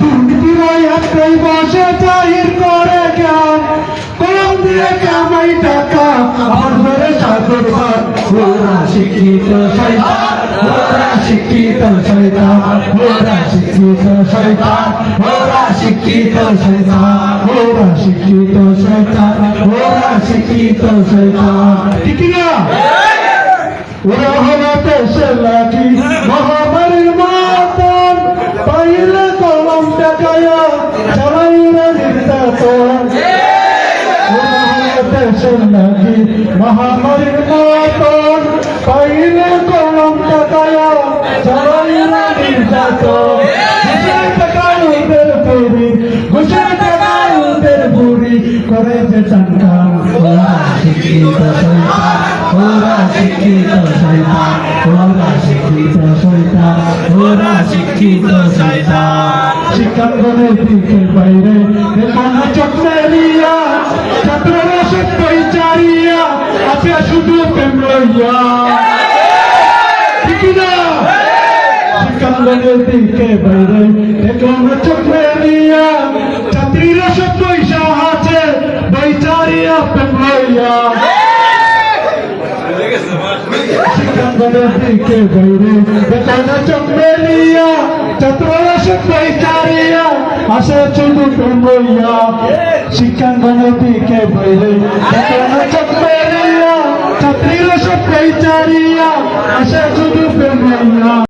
দুর্নীতিরাই একটাই বসে জাহির করে জ্ঞান কলম দিয়ে কামাই টাকা আর ধরে সাগর ভার ওরা শিক্ষিত শয়তান ওরা দেশে লাগি মহামারীর না নির্যাতন ওরা হলো দেশে লাগি মহামারীর মাতন পাইলে কলম টাকায়া না নির্যাতন ঘুষের টাকা ওদের বুড়ি ঘুষের টাকা ওদের বুড়ি করে যে চাঙ্কান ওরা শিক্ষিত শৈতান ওরা শিক্ষিত শৈতান ওরা শিক্ষিত শিক্ষাঙ্গনের দিকে বাইরে কোন চক্রেরিয়া ছাত্ররা সত্যই চারিয়া আছে শুধু প্রেম লইয়া ঠিক না শিক্ষাঙ্গনের দিকে বাইরে কোন চক্রেরিয়া ছাত্রীরা সত্যই সাহায্যে বৈচারিয়া প্রেম লইয়া শিক্ষাঙ্গনের দিকে বাইরে বেতানা চম্বেলিয়া সত্যই চারিয়া আসে চুদু প্রেমইয়া শিক্ষাঙ্গনের দিকে বাইরে বেতানা চম্বেলিয়া সত্যই চারিয়া আসে চুদু প্রেমইয়া